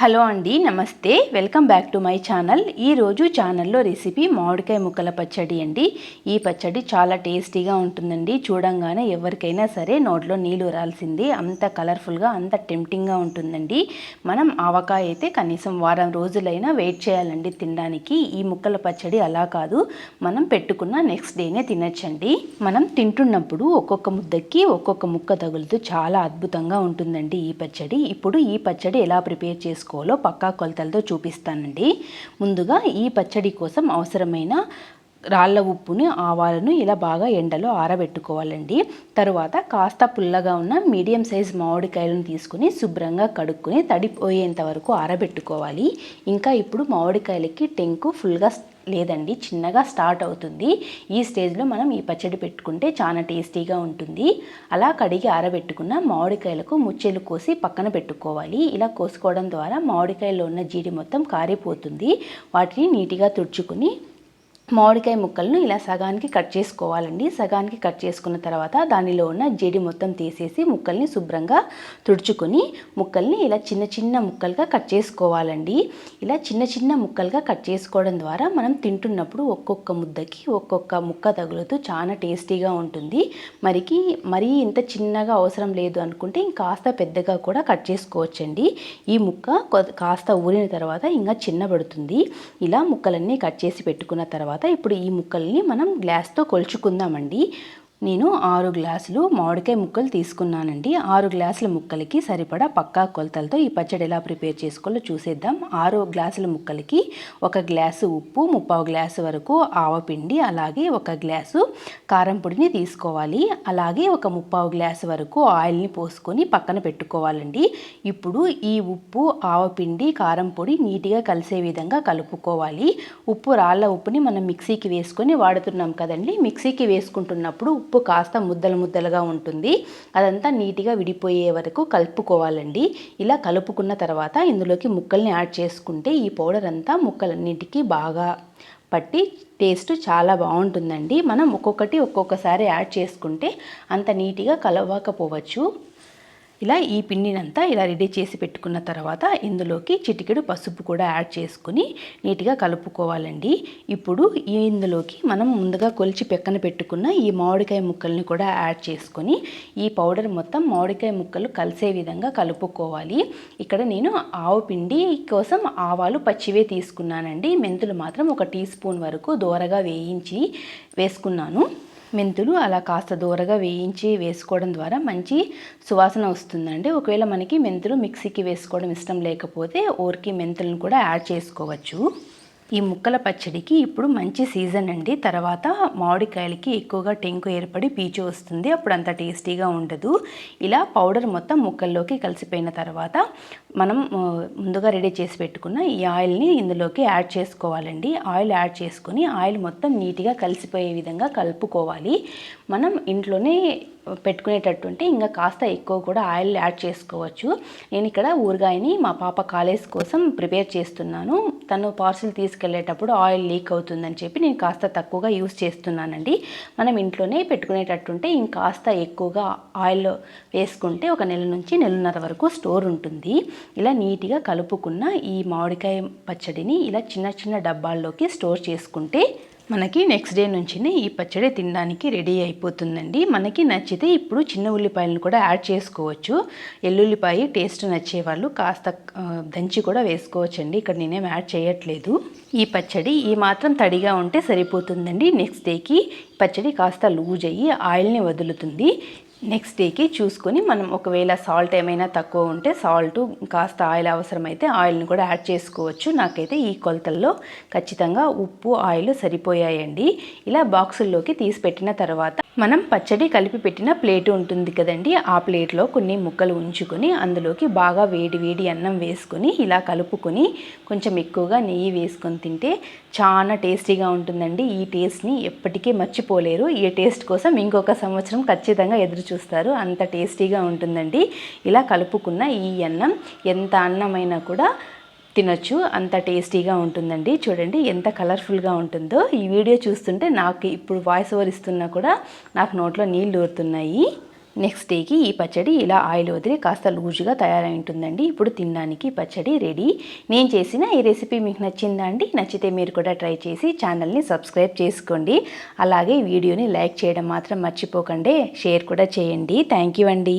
Hello అండి నమస్తే. Welcome back to my channel. ఈరోజు ఛానల్లో రెసిపీ మామిడికాయ ముక్కల పచ్చడి అండి. ఈ పచ్చడి చాలా టేస్టీగా ఉంటుందండి. చూడంగానే ఎవరికైనా సరే నోట్లో నీళ్ళు రాల్సిందే. అంత కలర్ఫుల్గా అంత టెంప్టింగ్గా ఉంటుందండి. మనం ఆవకాయ అయితే కనీసం వారం రోజులైనా వెయిట్ చేయాలండి తినడానికి. ఈ ముక్కల పచ్చడి అలా కాదు. మనం పెట్టుకున్న నెక్స్ట్ డేనే తినచ్చండి. మనం తింటున్నప్పుడు ఒక్కొక్క ముద్దకి ఒక్కొక్క ముక్క తగులుతూ చాలా అద్భుతంగా ఉంటుందండి ఈ పచ్చడి. ఇప్పుడు ఈ పచ్చడి ఎలా ప్రిపేర్ చేసుకోవాలో పక్కా కొలతలతో చూపిస్తానండి. ముందుగా ఈ పచ్చడి కోసం అవసరమైన రాళ్ళ ఉప్పుని ఆవాలను ఇలా బాగా ఎండలో ఆరబెట్టుకోవాలండి. తరువాత కాస్త పుల్లగా ఉన్న మీడియం సైజ్ మామిడికాయలను తీసుకుని శుభ్రంగా కడుక్కొని తడిపోయేంత వరకు ఆరబెట్టుకోవాలి. ఇంకా ఇప్పుడు మామిడికాయలకి టెంకు ఫుల్గా లేదండి చిన్నగా స్టార్ట్ అవుతుంది. ఈ స్టేజ్లో మనం ఈ పచ్చడి పెట్టుకుంటే చాలా టేస్టీగా ఉంటుంది. అలా కడిగి ఆరబెట్టుకున్న మామిడికాయలకు ముచ్చెలు కోసి పక్కన పెట్టుకోవాలి. ఇలా కోసుకోవడం ద్వారా మామిడికాయలో ఉన్న జీడి మొత్తం కారిపోతుంది. వాటిని నీట్గా తుడుచుకుని మామిడికాయ ముక్కలను ఇలా సగానికి కట్ చేసుకోవాలండి. సగానికి కట్ చేసుకున్న తర్వాత దానిలో ఉన్న జడి మొత్తం తీసేసి ముక్కల్ని శుభ్రంగా తుడుచుకొని ముక్కల్ని ఇలా చిన్న చిన్న ముక్కలుగా కట్ చేసుకోవాలండి. ఇలా చిన్న చిన్న ముక్కలుగా కట్ చేసుకోవడం ద్వారా మనం తింటున్నప్పుడు ఒక్కొక్క ముద్దకి ఒక్కొక్క ముక్క తగులుతూ చాలా టేస్టీగా ఉంటుంది. మరికి మరీ ఇంత చిన్నగా అవసరం లేదు అనుకుంటే ఇంకాస్త పెద్దగా కూడా కట్ చేసుకోవచ్చండి. ఈ ముక్క కాస్త ఊరిన తర్వాత ఇంకా చిన్నబడుతుంది. ఇలా ముక్కలన్నీ కట్ చేసి పెట్టుకున్న తర్వాత ఇప్పుడు ఈ ముక్కల్ని మనం గ్లాస్తో కొలుచుకుందామండి. నేను ఆరు గ్లాసులు మామిడికాయ ముక్కలు తీసుకున్నానండి. ఆరు గ్లాసుల ముక్కలకి సరిపడా పక్కా కొలతలతో ఈ పచ్చడి ఎలా ప్రిపేర్ చేసుకోవాలో చూసేద్దాం. ఆరు గ్లాసుల ముక్కలకి ఒక గ్లాసు ఉప్పు ముప్పావు గ్లాసు వరకు ఆవపిండి అలాగే ఒక గ్లాసు కారం పొడిని తీసుకోవాలి. అలాగే ఒక ముప్పావు గ్లాసు వరకు ఆయిల్ని పోసుకొని పక్కన పెట్టుకోవాలండి. ఇప్పుడు ఈ ఉప్పు ఆవపిండి కారం పొడి నీట్గా కలిసే విధంగా కలుపుకోవాలి. ఉప్పు రాళ్ళ ఉప్పుని మనం మిక్సీకి వేసుకొని వాడుతున్నాం కదండి. మిక్సీకి వేసుకుంటున్నప్పుడు ఉప్పు కాస్త ముద్దలు ముద్దలుగా ఉంటుంది. అదంతా నీట్గా విడిపోయే వరకు కలుపుకోవాలండి. ఇలా కలుపుకున్న తర్వాత ఇందులోకి ముక్కల్ని యాడ్ చేసుకుంటే ఈ పౌడర్ అంతా ముక్కలన్నిటికీ బాగా పట్టి టేస్ట్ చాలా బాగుంటుందండి. మనం ఒక్కొక్కటి ఒక్కొక్కసారి యాడ్ చేసుకుంటే అంత నీట్గా కలవకపోవచ్చు. ఇలా ఈ పిండినంతా ఇలా రెడీ చేసి పెట్టుకున్న తర్వాత ఇందులోకి చిటికెడు పసుపు కూడా యాడ్ చేసుకుని నీట్గా కలుపుకోవాలండి. ఇప్పుడు ఈ ఇందులోకి మనం ముందుగా కొలిచి పెక్కన పెట్టుకున్న ఈ మామిడికాయ ముక్కల్ని కూడా యాడ్ చేసుకొని ఈ పౌడర్ మొత్తం మామిడికాయ ముక్కలు కలిసే విధంగా కలుపుకోవాలి. ఇక్కడ నేను ఆవు పిండి కోసం ఆవాలు పచ్చివే తీసుకున్నానండి. మెంతులు మాత్రం ఒక టీ స్పూన్ వరకు దోరగా వేయించి వేసుకున్నాను. మెంతులు అలా కాస్త దూరగా వేయించి వేసుకోవడం ద్వారా మంచి సువాసన వస్తుందండి. ఒకవేళ మనకి మెంతులు మిక్సీకి వేసుకోవడం ఇష్టం లేకపోతే ఊరికి మెంతులను కూడా యాడ్ చేసుకోవచ్చు. ఈ ముక్కల పచ్చడికి ఇప్పుడు మంచి సీజన్ అండి. తర్వాత మామిడికాయలకి ఎక్కువగా టెంకు ఏర్పడి పీచు వస్తుంది. అప్పుడు అంత టేస్టీగా ఉండదు. ఇలా పౌడర్ మొత్తం ముక్కల్లోకి కలిసిపోయిన తర్వాత మనం ముందుగా రెడీ చేసి పెట్టుకున్న ఈ ఆయిల్ని ఇందులోకి యాడ్ చేసుకోవాలండి. ఆయిల్ యాడ్ చేసుకుని ఆయిల్ మొత్తం నీట్గా కలిసిపోయే విధంగా కలుపుకోవాలి. మనం ఇంట్లోనే పెట్టుకునేటట్టుంటే ఇంకా కాస్త ఎక్కువ కూడా ఆయిల్ యాడ్ చేసుకోవచ్చు. నేను ఇక్కడ ఊరగాయని మా పాప కాలేజ్ కోసం ప్రిపేర్ చేస్తున్నాను. తను పార్సిల్ తీసుకెళ్ళేటప్పుడు ఆయిల్ లీక్ అవుతుందని చెప్పి నేను కాస్త తక్కువగా యూస్ చేస్తున్నానండి. మనం ఇంట్లోనే పెట్టుకునేటట్టుంటే ఇంకాస్త ఎక్కువగా ఆయిల్ వేసుకుంటే ఒక నెల నుంచి నెలన్నర వరకు స్టోర్ ఉంటుంది. ఇలా నీట్గా కలుపుకున్న ఈ మామిడికాయ పచ్చడిని ఇలా చిన్న చిన్న డబ్బాల్లోకి స్టోర్ చేసుకుంటే మనకి నెక్స్ట్ డే నుంచినే ఈ పచ్చడి తినడానికి రెడీ అయిపోతుందండి. మనకి నచ్చితే ఇప్పుడు చిన్న ఉల్లిపాయలను కూడా యాడ్ చేసుకోవచ్చు. ఎల్లుల్లిపాయ టేస్ట్ నచ్చే వాళ్ళు కాస్త దంచి కూడా వేసుకోవచ్చండి. ఇక్కడ నేనేం యాడ్ చేయట్లేదు. ఈ పచ్చడి ఈ మాత్రం తడిగా ఉంటే సరిపోతుందండి. నెక్స్ట్ డేకి పచ్చడి కాస్త లూజ్ అయ్యి ఆయిల్ని వదులుతుంది. నెక్స్ట్ డేకి చూసుకొని మనం ఒకవేళ సాల్ట్ ఏమైనా తక్కువ ఉంటే సాల్ట్ కాస్త ఆయిల్ అవసరమైతే ఆయిల్ని కూడా యాడ్ చేసుకోవచ్చు. నాకైతే ఈ కొలతల్లో ఖచ్చితంగా ఉప్పు ఆయిల్ సరిపోయాయండి. ఇలా బాక్సుల్లోకి తీసి పెట్టిన తర్వాత మనం పచ్చడి కలిపి పెట్టిన ప్లేట్ ఉంటుంది కదండి. ఆ ప్లేట్లో కొన్ని ముక్కలు ఉంచుకొని అందులోకి బాగా వేడి వేడి అన్నం వేసుకొని ఇలా కలుపుకొని కొంచెం ఎక్కువగా నెయ్యి వేసుకొని తింటే చాలా టేస్టీగా ఉంటుందండి. ఈ టేస్ట్ని ఎప్పటికీ మర్చిపోలేరు. ఈ టేస్ట్ కోసం ఇంకొక సంవత్సరం ఖచ్చితంగా ఎదురు చూస్తారు. అంత టేస్టీగా ఉంటుందండి. ఇలా కలుపుకున్న ఈ అన్నం ఎంత అన్నమైనా కూడా తినొచ్చు. అంత టేస్టీగా ఉంటుందండి. చూడండి ఎంత కలర్ఫుల్గా ఉంటుందో. ఈ వీడియో చూస్తుంటే నాకు ఇప్పుడు వాయిస్ ఓవర్ ఇస్తున్నా కూడా నాకు నోట్లో నీళ్ళు ఊరుతున్నాయి. నెక్స్ట్ డేకి ఈ పచ్చడి ఇలా ఆయిల్ వదిలి కాస్త లూజుగా తయారై ఉంటుందండి. ఇప్పుడు తినడానికి పచ్చడి రెడీ. నేను చేసిన ఈ రెసిపీ మీకు నచ్చిందా అండి? నచ్చితే మీరు కూడా ట్రై చేసి ఛానల్ని సబ్స్క్రైబ్ చేసుకోండి. అలాగే వీడియోని లైక్ చేయడం మాత్రం మర్చిపోకండి. షేర్ కూడా చేయండి. థ్యాంక్ యూ అండి.